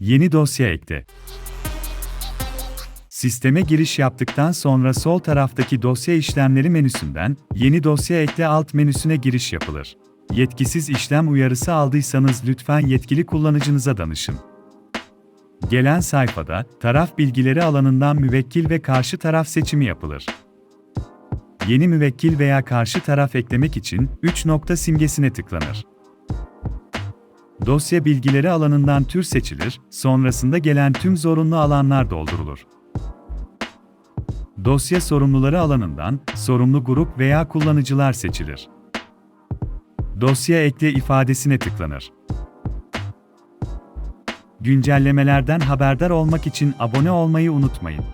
Yeni dosya ekle. Sisteme giriş yaptıktan sonra sol taraftaki dosya işlemleri menüsünden Yeni dosya ekle alt menüsüne giriş yapılır. Yetkisiz işlem uyarısı aldıysanız lütfen yetkili kullanıcınıza danışın. Gelen sayfada taraf bilgileri alanından müvekkil ve karşı taraf seçimi yapılır. Yeni müvekkil veya karşı taraf eklemek için 3 nokta simgesine tıklanır. Dosya bilgileri alanından tür seçilir, sonrasında gelen tüm zorunlu alanlar doldurulur. Dosya sorumluları alanından sorumlu grup veya kullanıcılar seçilir. Dosya ekle ifadesine tıklanır. Güncellemelerden haberdar olmak için abone olmayı unutmayın.